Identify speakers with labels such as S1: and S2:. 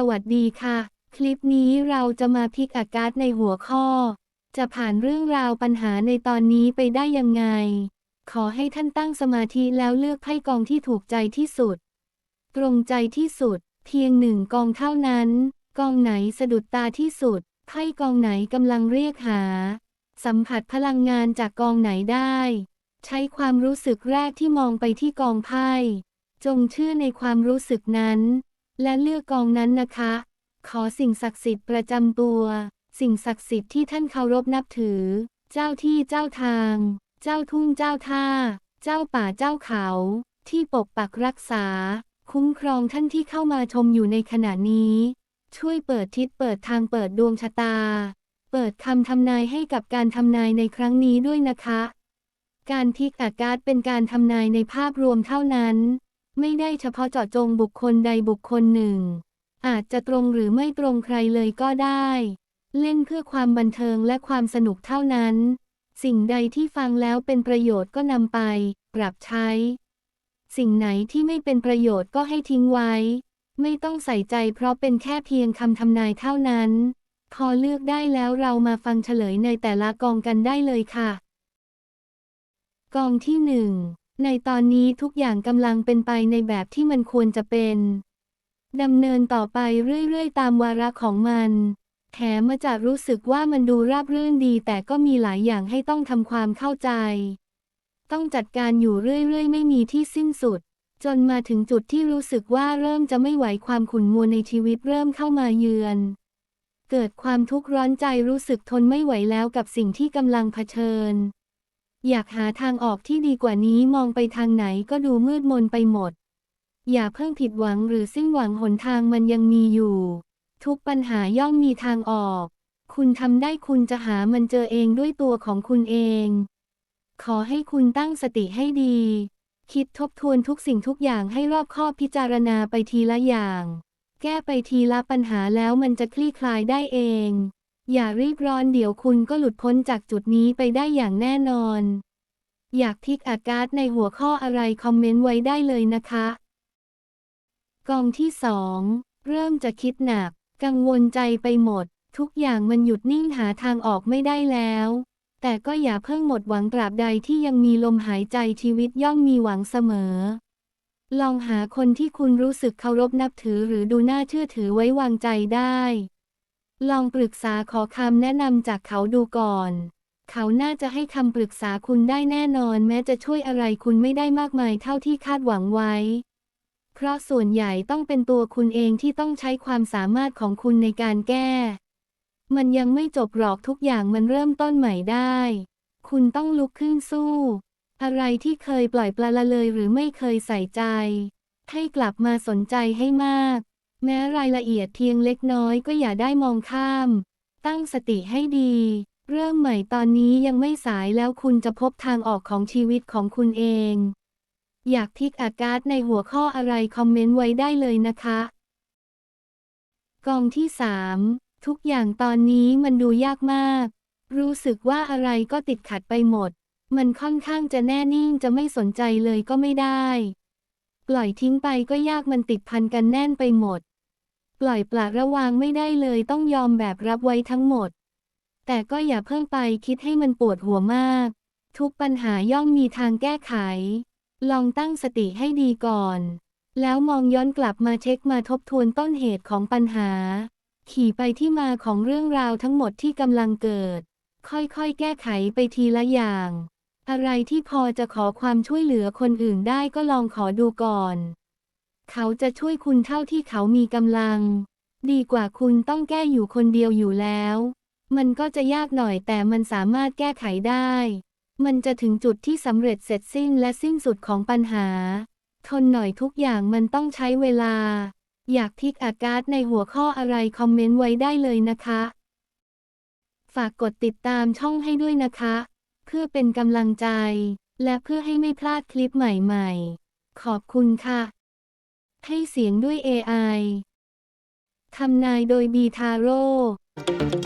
S1: สวัสดีค่ะ คลิปนี้เราจะมาพลิกอากาศในหัวข้อ จะผ่านเรื่องราวปัญหาในตอนนี้ไปได้ยังไง ขอให้ท่านตั้งสมาธิแล้วเลือกไพ่กองที่ถูกใจที่สุด ตรงใจที่สุด เพียงหนึ่งกองเท่านั้น กองไหนสะดุดตาที่สุด ไพ่กองไหนกำลังเรียกหา สัมผัสพลังงานจากกองไหนได้ ใช้ความรู้สึกแรกที่มองไปที่กองไพ่จงเชื่อในความรู้สึกนั้น และเลือกกองนั้นนะคะ ขอสิ่งศักดิ์สิทธิ์ประจำตัว สิ่งศักดิ์สิทธิ์ที่ท่านเคารพนับถือ เจ้าที่เจ้าทาง เจ้าทุ่งเจ้าท่า เจ้าป่าเจ้าเขา ที่ปกปักรักษา คุ้มครองท่านที่เข้ามาชมอยู่ในขณะนี้ ช่วยเปิดทิศเปิดทางเปิดดวงชะตา เปิดคำทำนายให้กับการทำนายในครั้งนี้ด้วยนะคะ การพิกอากาศเป็นการทำนายในภาพรวมเท่านั้น ไม่ได้เฉพาะเจาะจงบุคคลใดบุคคลหนึ่ง อาจจะตรงหรือไม่ตรงใครเลยก็ได้ เล่นเพื่อความบันเทิงและความสนุกเท่านั้น สิ่งใดที่ฟังแล้วเป็นประโยชน์ก็นำไป ปรับใช้ สิ่งไหนที่ไม่เป็นประโยชน์ก็ให้ทิ้งไว้ ไม่ต้องใส่ใจเพราะเป็นแค่เพียงคำทำนายเท่านั้น พอเลือกได้แล้วเรามาฟังเฉลยในแต่ละกองกันได้เลยค่ะ กองที่หนึ่ง ในตอนนี้ทุกอย่างกำลังเป็นไปในแบบที่มันควรจะเป็นดำเนินต่อไปเรื่อยๆ ตามวาระของมัน แถมมาจากรู้สึกว่ามันดูราบรื่นดี แต่ก็มีหลายอย่างให้ต้องทำความเข้าใจ ต้องจัดการอยู่เรื่อยๆ ไม่มีที่สิ้นสุด จนมาถึงจุดที่รู้สึกว่าเริ่มจะไม่ไหวความขุ่นมัวในชีวิตเริ่มเข้ามาเยือน เกิดความทุกข์ร้อนใจรู้สึกทนไม่ไหวแล้วกับสิ่งที่กำลังเผชิญ อยากหาทางออกที่ดีกว่านี้มองไปทางไหนก็ดูมืดมนไปหมด อย่าเพิ่งผิดหวังหรือสิ้นหวังหนทางมันยังมีอยู่ ทุกปัญหาย่อมมีทางออก คุณทำได้คุณจะหามันเจอเองด้วยตัวของคุณเอง ขอให้คุณตั้งสติให้ดี คิดทบทวนทุกสิ่งทุกอย่างให้รอบคอบพิจารณาไปทีละอย่าง แก้ไปทีละปัญหาแล้วมันจะคลี่คลายได้เอง อย่ารีบร้อนเดี๋ยวคุณก็หลุดพ้นจากจุดนี้ไปได้อย่างแน่นอน อยากพิกอากาศในหัวข้ออะไรคอมเมนต์ไว้ได้เลยนะคะ กองที่สองเริ่มจะคิดหนัก กังวลใจไปหมด ทุกอย่างมันหยุดนิ่งหาทางออกไม่ได้แล้ว แต่ก็อย่าเพิ่งหมดหวังตราบใดที่ยังมีลมหายใจชีวิตย่อมมีหวังเสมอ ลองหาคนที่คุณรู้สึกเคารพนับถือหรือดูน่าเชื่อถือไว้วางใจได้ ลองปรึกษาขอคำแนะนำจากเขาดูก่อน เขาน่าจะให้คำปรึกษาคุณได้แน่นอน แม้จะช่วยอะไรคุณไม่ได้มากมายเท่าที่คาดหวังไว้ เพราะส่วนใหญ่ต้องเป็นตัวคุณเองที่ต้องใช้ความสามารถของคุณในการแก้ มันยังไม่จบหรอกทุกอย่างมันเริ่มต้นใหม่ได้ คุณต้องลุกขึ้นสู้ อะไรที่เคยปล่อยปละละเลยหรือไม่เคยใส่ใจ ให้กลับมาสนใจให้มาก แม้รายละเอียดเพียงเล็กน้อยก็อย่าได้มองข้าม ตั้งสติให้ดี เริ่มใหม่ตอนนี้ยังไม่สายแล้วคุณจะพบทางออกของชีวิตของคุณเอง อยากพิกอากาศในหัวข้ออะไรคอมเมนต์ไว้ได้เลยนะคะ กองที่สามทุกอย่างตอนนี้มันดูยากมาก รู้สึกว่าอะไรก็ติดขัดไปหมด มันค่อนข้างจะแน่นิ่งจะไม่สนใจเลยก็ไม่ได้ ปล่อยทิ้งไปก็ยากมันติดพันกันแน่นไปหมด ปล่อยปละระวางไม่ได้เลยต้องยอมแบบรับไว้ทั้งหมด แต่ก็อย่าเพิ่งไปคิดให้มันปวดหัวมาก ทุกปัญหาย่อมมีทางแก้ไข ลองตั้งสติให้ดีก่อน แล้วมองย้อนกลับมาเช็คมาทบทวนต้นเหตุของปัญหา ขี่ไปที่มาของเรื่องราวทั้งหมดที่กำลังเกิด ค่อยๆ แก้ไขไปทีละอย่าง อะไรที่พอจะขอความช่วยเหลือคนอื่นได้ก็ลองขอดูก่อน เขาจะช่วยคุณเท่าที่เขามีกำลัง ดีกว่าคุณต้องแก้อยู่คนเดียวอยู่แล้ว มันก็จะยากหน่อยแต่มันสามารถแก้ไขได้ มันจะถึงจุดที่สำเร็จเสร็จสิ้นและสิ้นสุดของปัญหา ทนหน่อยทุกอย่างมันต้องใช้เวลา อยากพิกอากาศในหัวข้ออะไรคอมเมนต์ไว้ได้เลยนะคะ ฝากกดติดตามช่องให้ด้วยนะคะ เพื่อเป็นกำลังใจ และเพื่อให้ไม่พลาดคลิปใหม่ๆ ขอบคุณค่ะ ให้เสียงด้วย AI ทำนายโดยบีทาโร่